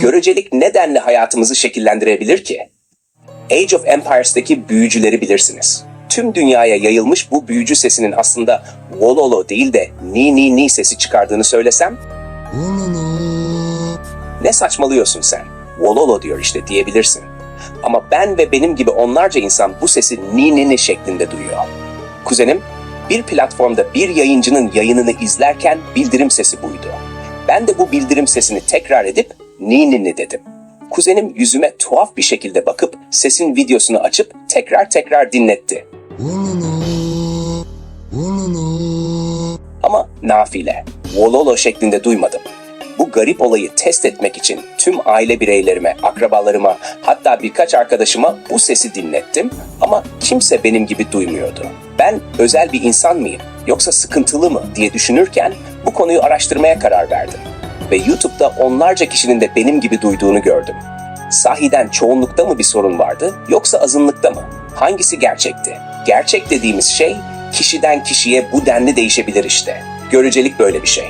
Görecelik nedenle hayatımızı şekillendirebilir ki? Age of Empires'taki büyücüleri bilirsiniz. Tüm dünyaya yayılmış bu büyücü sesinin aslında Wololo değil de Ni Ni Ni sesi çıkardığını söylesem ne saçmalıyorsun sen? Wololo diyor işte diyebilirsin. Ama ben ve benim gibi onlarca insan bu sesi ni ni ni şeklinde duyuyor. Kuzenim bir platformda bir yayıncının yayınını izlerken bildirim sesi buydu. Ben de bu bildirim sesini tekrar edip ni ni ni dedim. Kuzenim yüzüme tuhaf bir şekilde bakıp sesin videosunu açıp tekrar tekrar dinletti. Ama nafile, vololo şeklinde duymadım. Bu garip olayı test etmek için tüm aile bireylerime, akrabalarıma, hatta birkaç arkadaşıma bu sesi dinlettim ama kimse benim gibi duymuyordu. Ben özel bir insan mıyım yoksa sıkıntılı mı diye düşünürken bu konuyu araştırmaya karar verdim. Ve YouTube'da onlarca kişinin de benim gibi duyduğunu gördüm. Sahiden çoğunlukta mı bir sorun vardı yoksa azınlıkta mı? Hangisi gerçekti? Gerçek dediğimiz şey kişiden kişiye bu denli değişebilir işte. Görecelik böyle bir şey.